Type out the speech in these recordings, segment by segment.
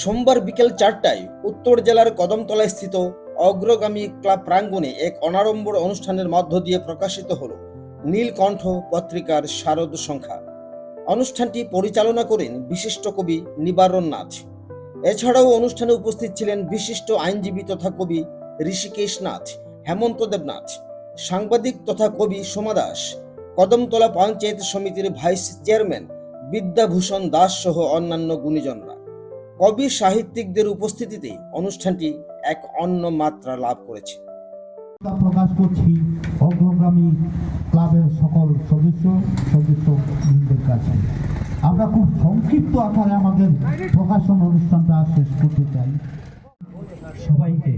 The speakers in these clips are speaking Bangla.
সোমবার বিকেল চারটায় উত্তর জেলার কদমতলায় স্থিত অগ্রগামী ক্লাব প্রাঙ্গণে এক অনাড়ম্বর অনুষ্ঠানের মধ্য দিয়ে প্রকাশিত হল নীলকণ্ঠ পত্রিকার শারদ সংখ্যা। অনুষ্ঠানটি পরিচালনা করেন বিশিষ্ট কবি নিবারণ নাথ। এছাড়াও অনুষ্ঠানে উপস্থিত ছিলেন বিশিষ্ট আইনজীবী তথা কবি ঋষিকেশ নাথ, হেমন্ত দেবনাথ সাংবাদিক তথা কবি সোমা দাস, কদমতলা পঞ্চায়েত সমিতির ভাইস চেয়ারম্যান বিদ্যাভূষণ দাস সহ অন্যান্য গুণীজনরা। কবি সাহিত্যিকদের উপস্থিতিতে অনুষ্ঠানটি এক অন্য মাত্রা লাভ করেছে। প্রকাশ করছি অগ্রগামী ক্লাবের সকল সদস্য সদস্য বৃন্দের কাছে। আমরা খুব সংক্ষিপ্ত আকারে আমাদের প্রকাশন অনুষ্ঠানটা শেষ করতে চাই। সবাইকে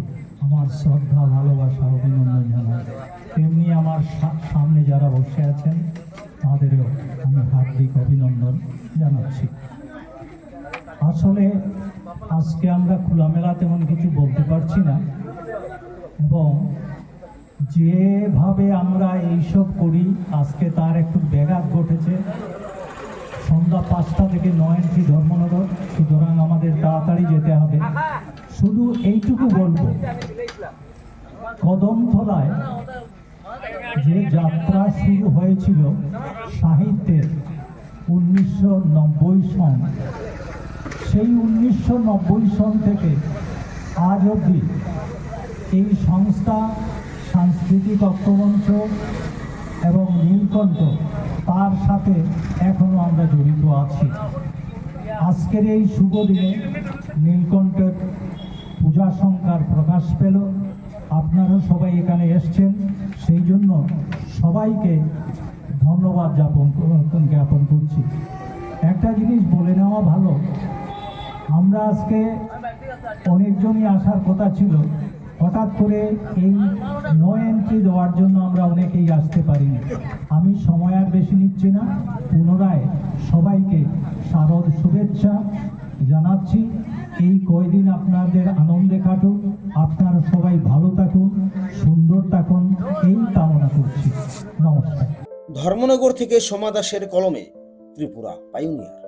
আমার শ্রদ্ধা, ভালোবাসা, অভিনন্দন জানাই। তেমনি আমার সামনে যারা বসে আছেন, তাদেরও আমি হার্দিক অভিনন্দন জানাচ্ছি। আসলে আজকে আমরা খোলামেলা তেমন কিছু বলতে পারছি না। এবং যেভাবে আমরা এইসব করি, আজকে তার একটু ব্যাঘাত ঘটেছে। সন্ধ্যা পাঁচটা থেকে নয়নটি ধর্মনগর, সুতরাং আমাদের তাড়াতাড়ি যেতে হবে। শুধু এইটুকু বলব, কদমতলায় যে যাত্রা শুরু হয়েছিল সাহিত্যের উনিশশো নব্বই সন সেই উনিশশো নব্বই সন থেকে আজ অবধি এই সংস্থা সাংস্কৃতিক ঐক্যমঞ্চ এবং নীলকণ্ঠ তার সাথে এখনও আমরা জড়িত আছি। আজকের এই শুভ দিনে নীলকণ্ঠের পূজা সংখ্যার প্রকাশ পেল। আপনারা সবাই এখানে এসছেন। সেই জন্য সবাইকে ধন্যবাদ জ্ঞাপন জ্ঞাপন করছি। একটা জিনিস বলে নেওয়া ভালো। আমরা আজকে অনেকজনই আসার কথা ছিল। হঠাৎ করে এই নো এন্ট্রি দেওয়ার জন্য আমরা অনেকেই আসতে পারিনি। আমি সময় আর বেশি নিচ্ছি না। পুনরায় সবাইকে শারদ শুভেচ্ছা জানাচ্ছি। এই কয়দিন আপনাদের আনন্দে কাটুক। আপনারা সবাই ভালো থাকুন, সুন্দর থাকুন। এই কামনা করছি। নমস্কার। ধর্মনগর থেকে সোমা দাসের কলমে ত্রিপুরা পাইওনিয়ার।